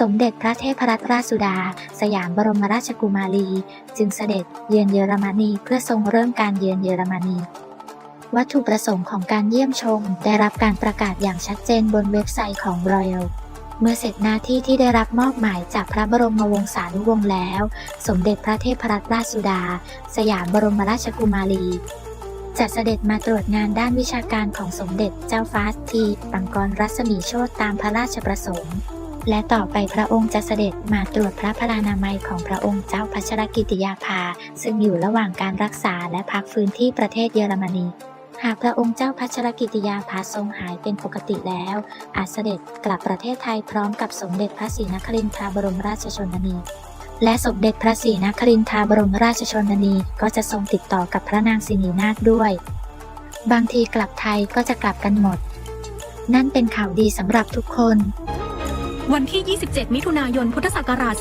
สมเด็จพระเทพรัตนราชสุดา สยามบรมราชกุมารี จึงเสด็จเยือนเยอรมนีเพื่อทรงเริ่มการเยือนเยอรมนี วัตถุประสงค์ของการเยี่ยมชม ได้รับการประกาศอย่างชัดเจนบนเว็บไซต์ของ Royal เมื่อเสร็จหน้าที่ที่ได้รับมอบหมายจากพระบรมวงศานุวงศ์แล้ว สมเด็จพระเทพรัตนราชสุดา สยามบรมราชกุมารีจะเสด็จมาตรวจงานด้านวิชาการของสมเด็จเจ้าฟ้าทีปังกรรัศมีโชตตามพระราชประสงค์ และต่อไปพระองค์จะเสด็จมาตรวจพระพลานามัยของพระองค์เจ้าพัชรกิติยาภา ซึ่งอยู่ระหว่างการรักษาและพักฟื้นที่ประเทศเยอรมนีหากพระองค์เจ้าพัชรกิติยาภาทรงหายเป็นปกติแล้ว อาจเสด็จกลับประเทศไทยพร้อมกับสมเด็จพระศรีนครินทราบรมราชชนนีและสมเด็จพระศรีนครินทราบรมราชชนนีก็จะทรงติดต่อกับพระนางสินีนาถด้วย บางทีกลับไทยก็จะกลับกันหมด นั่นเป็นข่าวดีสำหรับทุกคน วันที่ 27 มิถุนายน พุทธศักราช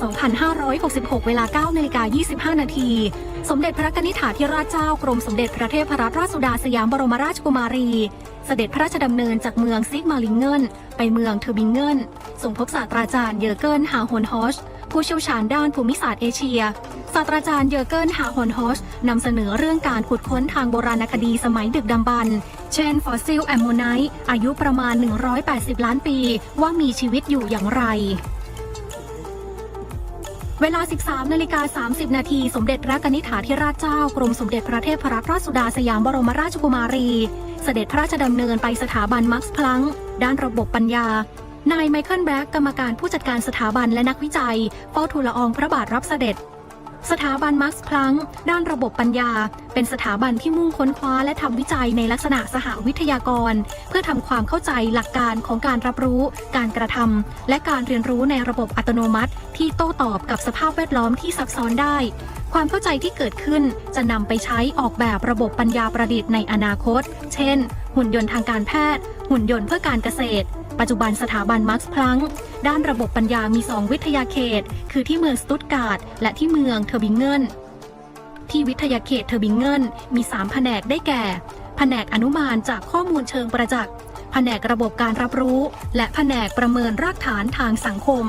2566 เวลา9นาฬิกา25 นาที สมเด็จพระกนิษฐาธิราชเจ้ากรมสมเด็จพระเทพรัตนราชสุดาสยามบรมราชกุมารี เสด็จพระราชดำเนินจากเมืองซิกมาลิงเกิน ไปเมืองเทอร์บิงเกินส่งพบศาสตราจารย์เยอเกินฮาฮอนฮอชผู้เชี่ยวชาญด้านภูมิศาสตร์เอเชีย ศาสตราจารย์เยอเกินฮาฮอนฮอชนำเสนอเรื่องการขุดค้นทางโบราณคดีสมัยดึกดำบรร เช่น ฟอสซิลแอมโมไนต์อายุประมาณ 180 ล้านปี ว่ามีชีวิตอยู่อย่างไรเวลา 13 นาฬิกา 30 นาที สมเด็จพระกนิษฐาธิราชเจ้า กรมสมเด็จพระเทพรัตนราชสุดาสยามบรมราชกุมารี เสด็จพระราชดำเนินไปสถาบันมักซ์พลังด้านระบบปัญญา นายไมเคิลแบล็กกรรมการผู้จัดการสถาบันและนักวิจัยเฝ้าทูลละอองพระบาทรับเสด็จ สถาบันมักซ์พลังด้านระบบปัญญา เป็นสถาบันที่มุ่งค้นคว้าและทำวิจัยในลักษณะสหวิทยากร เพื่อทำความเข้าใจหลักการของการรับรู้ การกระทำและการเรียนรู้ในระบบอัตโนมัติ ที่โต้ตอบกับสภาพแวดล้อมที่ซับซ้อนได้ ความเข้าใจที่เกิดขึ้นจะนำไปใช้ออกแบบระบบปัญญาประดิษฐ์ในอนาคต เช่น หุ่นยนต์ทางการแพทย์ หุ่นยนต์เพื่อการเกษตร ปัจจุบันสถาบันมักซ์พลังด้านระบบปัญญามี 2 วิทยาเขต คือที่เมืองสตุตการ์ดและที่เมืองเทอร์บิงเกินที่วิทยาเขตเทอร์บิงเกินมี 3 แผนกได้แก่ แผนกอนุมานจากข้อมูลเชิงประจักษ์ แผนกระบบการรับรู้ และแผนกประเมินรากฐานทางสังคม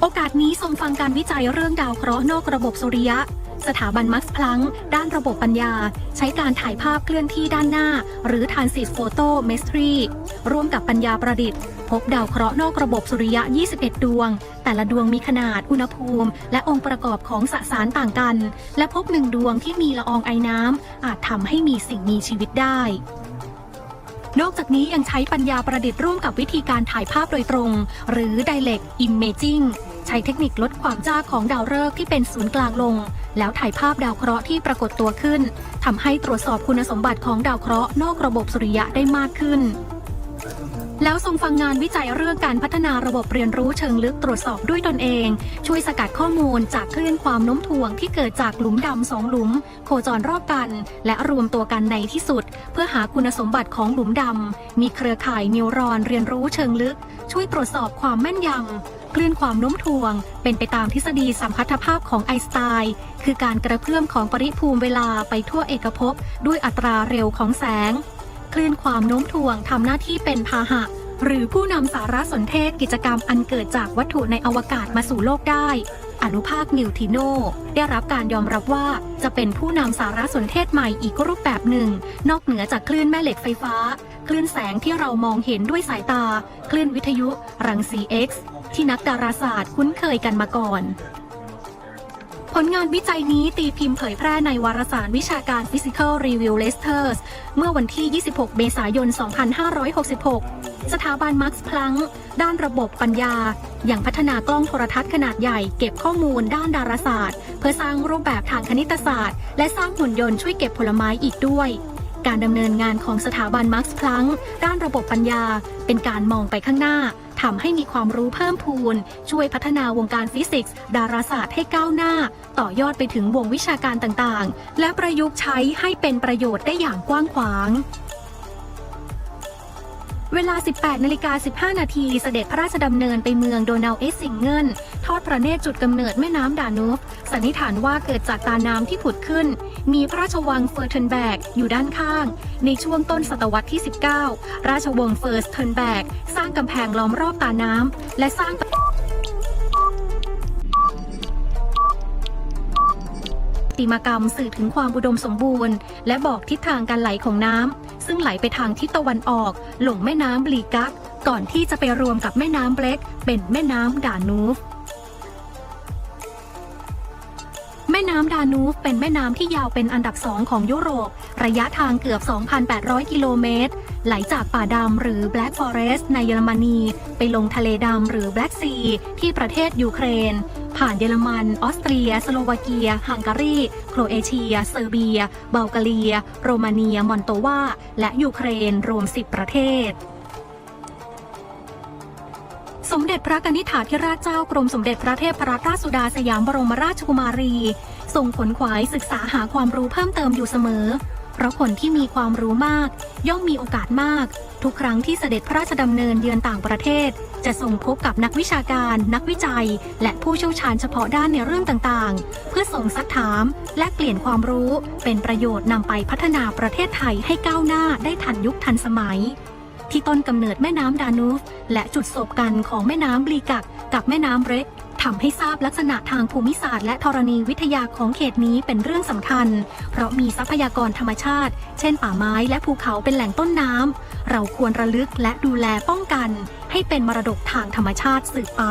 โอกาสนี้ทรงฟังการวิจัยเรื่องดาวเคราะห์นอกระบบสุริยะ สถาบันมักซ์พลังด้านระบบปัญญา ใช้การถ่ายภาพเคลื่อนที่ด้านหน้า หรือ Transit photometry ร่วมกับปัญญาประดิษฐ์ พบดาวเคราะห์นอกระบบสุริยะ 21 ดวง แต่ละดวงมีขนาดอุณหภูมิ และองค์ประกอบของสสารต่างกัน และพบหนึ่งดวงที่มีละอองไอน้ำอาจทำให้มีสิ่งมีชีวิตได้นอกจากนี้ยังใช้ปัญญาประดิษฐ์ร่วมกับวิธีการถ่ายภาพโดยตรง หรือ Direct Imaging ใช้เทคนิคลดความจ้าของดาวฤกษ์ที่เป็นศูนย์กลางลง แล้วถ่ายภาพดาวเคราะห์ที่ปรากฏตัวขึ้นทำให้ตรวจสอบคุณสมบัติของดาวเคราะห์นอกระบบสุริยะได้มากขึ้น แล้วทรงฟังงานวิจัยเรื่องการพัฒนาระบบเรียนรู้เชิงลึกตรวจสอบด้วยตนเอง ช่วยสกัดข้อมูลจากคลื่นความโน้มถ่วงที่เกิดจากหลุมดำสองหลุม โคจรรอบกัน และรวมตัวกันในที่สุด เพื่อหาคุณสมบัติของหลุมดำมีเครือข่ายนิวรอนเรียนรู้เชิงลึก ช่วยตรวจสอบความแม่นยำ คลื่นความโน้มถ่วง เป็นไปตามทฤษฎีสัมพัทธภาพของไอน์สไตน์คือการกระเพื่อมของปริภูมิเวลาไปทั่วเอกภพด้วยอัตราเร็วของแสง คลื่นความโน้มถ่วงทำหน้าที่เป็นพาหะ หรือผู้นำสารสนเทศกิจกรรมอันเกิดจากวัตถุในอวกาศมาสู่โลกได้ อนุภาคนิวทิโน ได้รับการยอมรับว่าจะเป็นผู้นำสารสนเทศใหม่อีกรูปแบบหนึ่ง นอกเหนือจากคลื่นแม่เหล็กไฟฟ้า คลื่นแสงที่เรามองเห็นด้วยสายตา คลื่นวิทยุ รังสี X ที่นักดาราศาสตร์คุ้นเคยกันมาก่อน ผลงานวิจัยนี้ตีพิมพ์เผยแพร่ในวารสารวิชาการ Physical Review Letters เมื่อวันที่ 26 เมษายน 2566 สถาบันมักซ์พลังด้านระบบปัญญา อย่างพัฒนากล้องโทรทัศน์ขนาดใหญ่เก็บข้อมูลด้านดาราศาสตร์ เพื่อสร้างรูปแบบทางคณิตศาสตร์ และสร้างหุ่นยนต์ช่วยเก็บผลไม้อีกด้วยการดำเนินงานของสถาบันมักซ์พลังด้านระบบปัญญา เป็นการมองไปข้างหน้า ทำให้มีความรู้เพิ่มพูน ช่วยพัฒนาวงการฟิสิกส์ ดาราศาสตร์ให้ก้าวหน้า ต่อยอดไปถึงวงวิชาการต่างๆ และประยุกต์ใช้ให้เป็นประโยชน์ได้อย่างกว้างขวาง เวลา 18นาฬิกา15 นาทีเสด็จพระราชดำเนินไปเมืองโดนัลเอสซิงเกิลทอดพระเนตรจุดกำเนิดแม่น้ำดานูฟสันนิษฐานว่าเกิดจากตาน้ำที่ผุดขึ้น มีพระราชวังเฟอร์เทนแบกอยู่ด้านข้าง ในช่วงต้นศตวรรษที่ 19 ราชวงศ์เฟิร์สเทนแบกสร้างกำแพงล้อมรอบตาน้ำและสร้างติมากรรมสื่อถึงความอุดมสมบูรณ์ และบอกทิศทางการไหลของน้ำ ซึ่งไหลไปทางทิศตะวันออก ลงแม่น้ำบลีกักก่อนที่จะไปรวมกับแม่น้ำเบล็กเป็นแม่น้ำดานูฟแม่น้ำดานูฟเป็นแม่น้ำที่ยาวเป็นอันดับสองของยุโรป ระยะทางเกือบ 2,800 กิโลเมตร ไหลจากป่าดำหรือ Black Forest ในเยอรมนี ไปลงทะเลดำหรือ Black Sea ที่ประเทศยูเครน ผ่านเยอรมัน ออสเตรีย สโลวาเกีย ฮังการี โครเอเชีย เซอร์เบีย เบลกเรีย โรมาเนีย มอนโตวา และยูเครน รวม 10 ประเทศสมเด็จพระกนิษฐาธิราชเจ้ากรมสมเด็จพระเทพรัตนราชสุดาสยามบรมราชกุมารีทรงขนขวายศึกษาหาความรู้เพิ่มเติมอยู่เสมอ เพราะคนที่มีความรู้มาก ย่อมมีโอกาสมาก ทุกครั้งที่เสด็จพระราชดำเนินเยือนต่างประเทศ จะส่งพบกับนักวิชาการ นักวิจัย และผู้เชี่ยวชาญเฉพาะด้านในเรื่องต่างๆ เพื่อส่งซักถามและเปลี่ยนความรู้ เป็นประโยชน์นำไปพัฒนาประเทศไทยให้ก้าวหน้าได้ทันยุคทันสมัย ที่ต้นกำเนิดแม่น้ำดานูฟและจุดสบกันของแม่น้ำบลีกักกับแม่น้ำเร็ก ทำให้ทราบลักษณะทางภูมิศาสตร์และธรณีวิทยาของเขตนี้เป็นเรื่องสำคัญ เพราะมีทรัพยากรธรรมชาติ เช่นป่าไม้และภูเขาเป็นแหล่งต้นน้ำเราควรระลึกและดูแลป้องกัน ให้เป็นมรดกทางธรรมชาติสืบไป